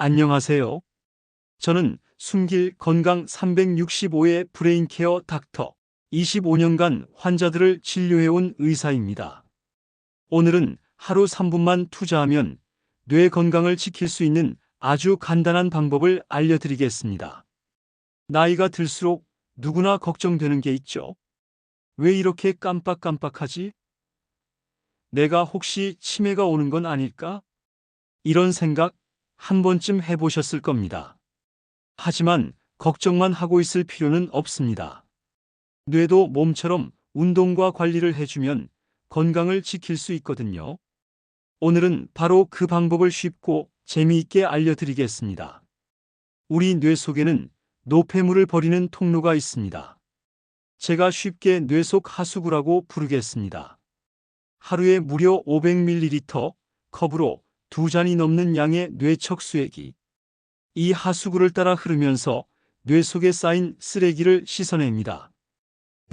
안녕하세요. 저는 숨길 건강 365의 브레인케어 닥터 25년간 환자들을 진료해온 의사입니다. 오늘은 하루 3분만 투자하면 뇌 건강을 지킬 수 있는 아주 간단한 방법을 알려드리겠습니다. 나이가 들수록 누구나 걱정되는 게 있죠. 왜 이렇게 깜빡깜빡하지? 내가 혹시 치매가 오는 건 아닐까? 이런 생각 한 번쯤 해보셨을 겁니다. 하지만 걱정만 하고 있을 필요는 없습니다. 뇌도 몸처럼 운동과 관리를 해주면 건강을 지킬 수 있거든요. 오늘은 바로 그 방법을 쉽고 재미있게 알려드리겠습니다. 우리 뇌 속에는 노폐물을 버리는 통로가 있습니다. 제가 쉽게 뇌 속 하수구라고 부르겠습니다. 하루에 무려 500ml 컵으로 두 잔이 넘는 양의 뇌척 수액이 이 하수구를 따라 흐르면서 뇌 속에 쌓인 쓰레기를 씻어냅니다.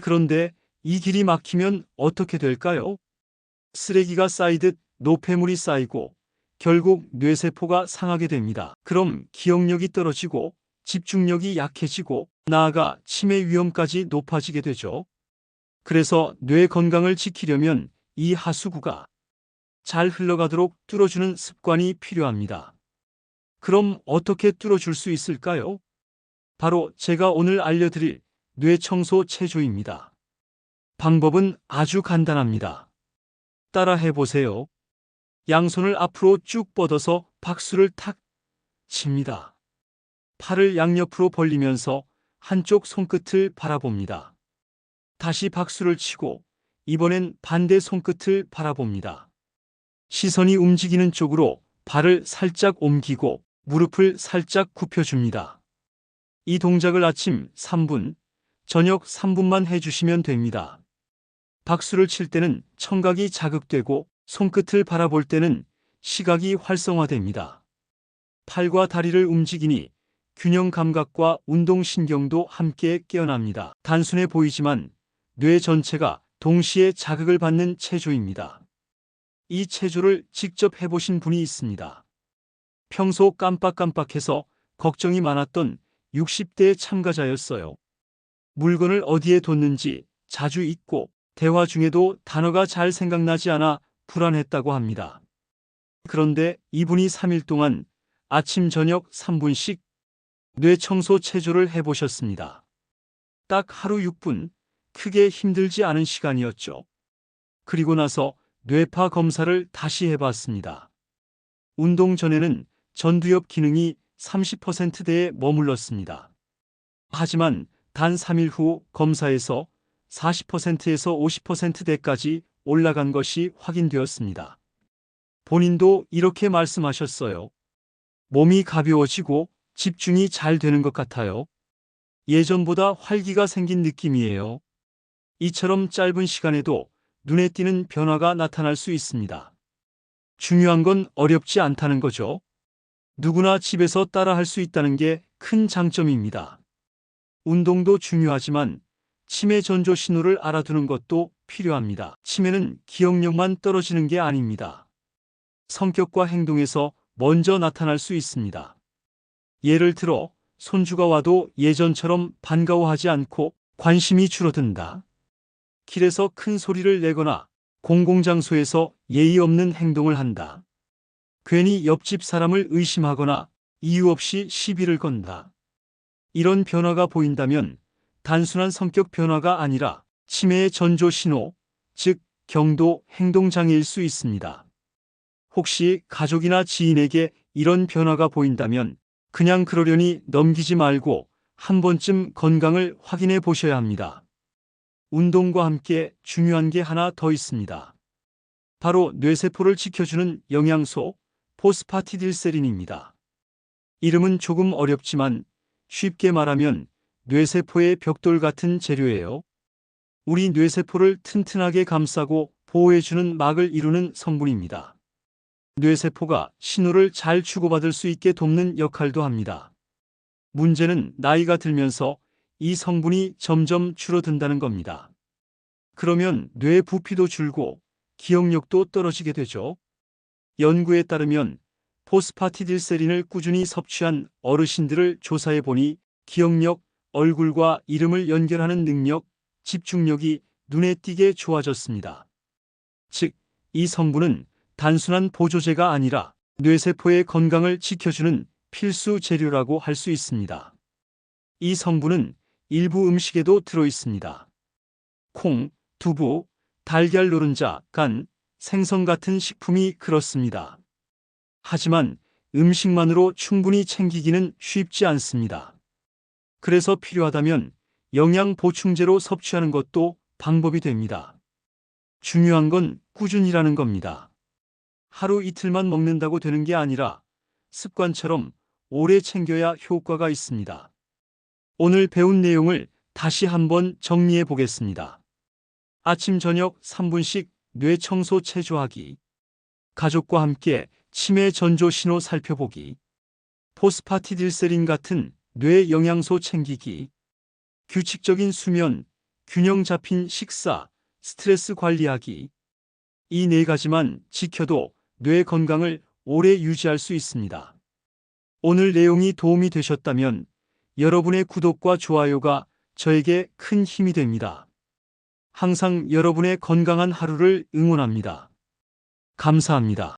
그런데 이 길이 막히면 어떻게 될까요? 쓰레기가 쌓이듯 노폐물이 쌓이고 결국 뇌세포가 상하게 됩니다. 그럼 기억력이 떨어지고 집중력이 약해지고 나아가 치매 위험까지 높아지게 되죠. 그래서 뇌 건강을 지키려면 이 하수구가 잘 흘러가도록 뚫어주는 습관이 필요합니다. 그럼 어떻게 뚫어줄 수 있을까요? 바로 제가 오늘 알려드릴 뇌청소 체조입니다. 방법은 아주 간단합니다. 따라 해보세요. 양손을 앞으로 쭉 뻗어서 박수를 탁 칩니다. 팔을 양옆으로 벌리면서 한쪽 손끝을 바라봅니다. 다시 박수를 치고 이번엔 반대 손끝을 바라봅니다. 시선이 움직이는 쪽으로 발을 살짝 옮기고 무릎을 살짝 굽혀줍니다. 이 동작을 아침 3분, 저녁 3분만 해주시면 됩니다. 박수를 칠 때는 청각이 자극되고 손끝을 바라볼 때는 시각이 활성화됩니다. 팔과 다리를 움직이니 균형 감각과 운동신경도 함께 깨어납니다. 단순해 보이지만 뇌 전체가 동시에 자극을 받는 체조입니다. 이 체조를 직접 해보신 분이 있습니다. 평소 깜빡깜빡해서 걱정이 많았던 60대 참가자였어요. 물건을 어디에 뒀는지 자주 잊고 대화 중에도 단어가 잘 생각나지 않아 불안했다고 합니다. 그런데 이분이 3일 동안 아침 저녁 3분씩 뇌청소 체조를 해보셨습니다. 딱 하루 6분, 크게 힘들지 않은 시간이었죠. 그리고 나서 뇌파 검사를 다시 해봤습니다. 운동 전에는 전두엽 기능이 30%대에 머물렀습니다. 하지만 단 3일 후 검사에서 40%에서 50%대까지 올라간 것이 확인되었습니다. 본인도 이렇게 말씀하셨어요. 몸이 가벼워지고 집중이 잘 되는 것 같아요. 예전보다 활기가 생긴 느낌이에요. 이처럼 짧은 시간에도 눈에 띄는 변화가 나타날 수 있습니다. 중요한 건 어렵지 않다는 거죠. 누구나 집에서 따라 할 수 있다는 게 큰 장점입니다. 운동도 중요하지만 치매 전조 신호를 알아두는 것도 필요합니다. 치매는 기억력만 떨어지는 게 아닙니다. 성격과 행동에서 먼저 나타날 수 있습니다. 예를 들어 손주가 와도 예전처럼 반가워하지 않고 관심이 줄어든다. 길에서 큰 소리를 내거나 공공장소에서 예의 없는 행동을 한다. 괜히 옆집 사람을 의심하거나 이유 없이 시비를 건다. 이런 변화가 보인다면 단순한 성격 변화가 아니라 치매의 전조 신호, 즉 경도 행동장애일 수 있습니다. 혹시 가족이나 지인에게 이런 변화가 보인다면 그냥 그러려니 넘기지 말고 한 번쯤 건강을 확인해 보셔야 합니다. 운동과 함께 중요한 게 하나 더 있습니다. 바로 뇌세포를 지켜주는 영양소 포스파티딜세린입니다. 이름은 조금 어렵지만 쉽게 말하면 뇌세포의 벽돌 같은 재료예요. 우리 뇌세포를 튼튼하게 감싸고 보호해주는 막을 이루는 성분입니다. 뇌세포가 신호를 잘 주고받을 수 있게 돕는 역할도 합니다. 문제는 나이가 들면서 이 성분이 점점 줄어든다는 겁니다. 그러면 뇌 부피도 줄고 기억력도 떨어지게 되죠. 연구에 따르면 포스파티딜세린을 꾸준히 섭취한 어르신들을 조사해 보니 기억력, 얼굴과 이름을 연결하는 능력, 집중력이 눈에 띄게 좋아졌습니다. 즉, 이 성분은 단순한 보조제가 아니라 뇌세포의 건강을 지켜주는 필수 재료라고 할 수 있습니다. 이 성분은 일부 음식에도 들어 있습니다. 콩, 두부, 달걀 노른자, 간, 생선 같은 식품이 그렇습니다. 하지만 음식만으로 충분히 챙기기는 쉽지 않습니다. 그래서 필요하다면 영양 보충제로 섭취하는 것도 방법이 됩니다. 중요한 건 꾸준히라는 겁니다. 하루 이틀만 먹는다고 되는 게 아니라 습관처럼 오래 챙겨야 효과가 있습니다. 오늘 배운 내용을 다시 한번 정리해 보겠습니다. 아침 저녁 3분씩 뇌 청소 체조하기. 가족과 함께 치매 전조 신호 살펴보기. 포스파티딜세린 같은 뇌 영양소 챙기기. 규칙적인 수면, 균형 잡힌 식사, 스트레스 관리하기. 이 네 가지만 지켜도 뇌 건강을 오래 유지할 수 있습니다. 오늘 내용이 도움이 되셨다면 여러분의 구독과 좋아요가 저에게 큰 힘이 됩니다. 항상 여러분의 건강한 하루를 응원합니다. 감사합니다.